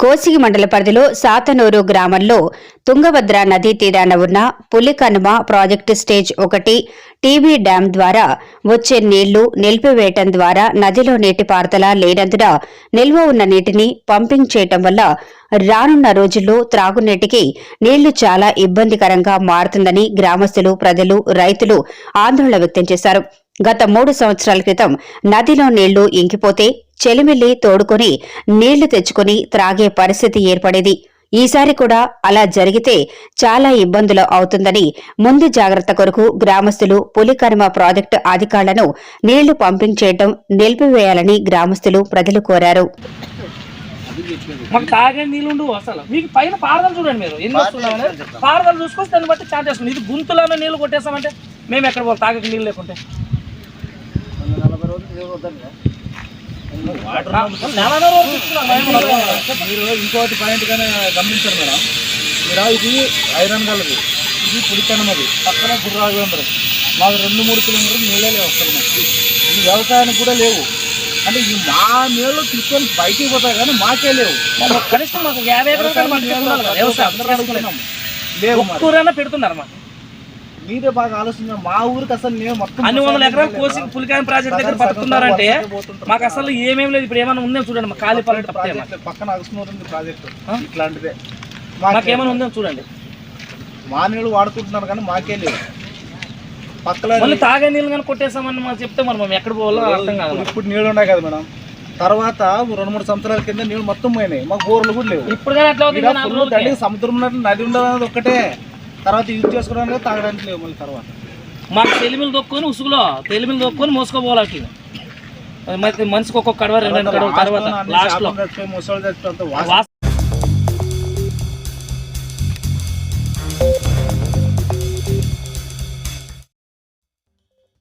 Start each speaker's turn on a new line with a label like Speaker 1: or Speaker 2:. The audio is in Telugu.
Speaker 1: కోసిగి మండల పరిధిలో సాతనూరు గ్రామంలో తుంగభద్ర నదీ తీరాన ఉన్న పులికనుమ ప్రాజెక్టు స్టేజ్ ఒకటి టీబీ డ్యాం ద్వారా వచ్చే నీళ్ళు నిలిపివేయటం ద్వారా నదిలో నీటిపారుదల లేనందున నిల్వ ఉన్న నీటిని పంపింగ్ చేయటం వల్ల రానున్న రోజుల్లో త్రాగునీటికి నీళ్ళు చాలా ఇబ్బందికరంగా మారుతుందని గ్రామస్తులు ప్రజలు రైతులు ఆందోళన వ్యక్తం చేశారు. గత మూడు సంవత్సరాల క్రితం నదిలో నీళ్ళు ఇంకిపోతే చెలిమిల్లి తోడుకొని నీళ్ళు తెచ్చుకుని త్రాగే పరిస్థితి ఏర్పడేది. ఈసారి కూడా అలా జరిగితే చాలా ఇబ్బందులు అవుతుందని ముందు జాగ్రత్త కొరకు గ్రామస్తులు పులికర్మ ప్రాజెక్టు అధికారులను నీళ్ళు పంపింగ్ చేయడం నిలిపివేయాలని గ్రామస్తులు ప్రజలు కోరారు.
Speaker 2: తాగే నీళ్ళు ఉండవు అసలు. మీకు పైన పారదలు చూడండి మీరు. ఎన్ని వస్తున్నామని పారదలు చూసుకొని దాన్ని బట్టి చార్జ్ చేసుకుని ఇది గుంతులోనే నీళ్ళు కొట్టేస్తామంటే మేము ఎక్కడ పోవాలి తాగక నీళ్ళు లేకుంటే.
Speaker 3: మీరు ఇంకోటి పాయింట్ గానే గమనించారు మేడం. మీరు ఇది ఐరన్ కలది ఇది పుడికనమది పక్కన గుర్రాగేంద్రం మాకు రెండు మూడు కిలోమీటర్లు నీళ్ళే లేవు అసలు మాకు. ఇది వ్యవసాయానికి కూడా లేవు. అంటే ఈ మా నీళ్ళు తీసుకొని బయటికి పోతాయి కానీ మాకే లేవు.
Speaker 2: కనీసం మాకు యాభై ఎకరాలు వ్యవసాయం.
Speaker 3: లేవు
Speaker 2: పెడుతున్నారు మాకు.
Speaker 3: మీరే బాగా ఆలోచించారు మా ఊరికి అసలు నేను మొత్తం
Speaker 2: అన్ని వందల ఎకరాలు కోసి పులికాయం ప్రాజెక్ట్ దగ్గర బతుకుతున్నారంటే మాకు అసలు ఏమేమి లేదు. ఇప్పుడు ఏమైనా ఉందేమో చూడండి మాకు ఖాళీ పొలం తప్పితే మాకు.
Speaker 3: ప్రాజెక్ట్ పక్కన అగస్నూరు ఉంది ప్రాజెక్టు? ఇట్లాంటిదే.
Speaker 2: మాకేమైనా ఉందేమో చూడండి.
Speaker 3: మా నీళ్ళు వాడుకుంటున్నారు కానీ మాకే లేవు
Speaker 2: మళ్ళీ తాగే నీళ్ళు కానీ కొట్టేసామని మాకు చెప్తే మరి మేము ఎక్కడ పోవాలో అర్థం కాదు.
Speaker 3: ఇప్పుడు- నీళ్ళు ఉన్నాయి కదా మేడం. తర్వాత రెండు మూడు సంవత్సరాల కింద నీళ్ళు మొత్తం పోయినాయి. మాకు బోర్లు కూడా లేవు.
Speaker 2: ఇప్పుడు కానీ అట్లా
Speaker 3: సముద్రం నది ఉండదు ఒక్కటే. తర్వాత యూజ్ చేసుకోవడానికి తాగడానికి లేవు మళ్ళీ తర్వాత.
Speaker 2: మాకు తెలిమిలు దొక్కుని ఉసుగులో తెలిమిలు దొక్కుని మోసుకోపోవాలి మనిషికి ఒక్కొక్క కడవ రెండు కడవ తర్వాత లాస్ట్లో.
Speaker 3: ముసలి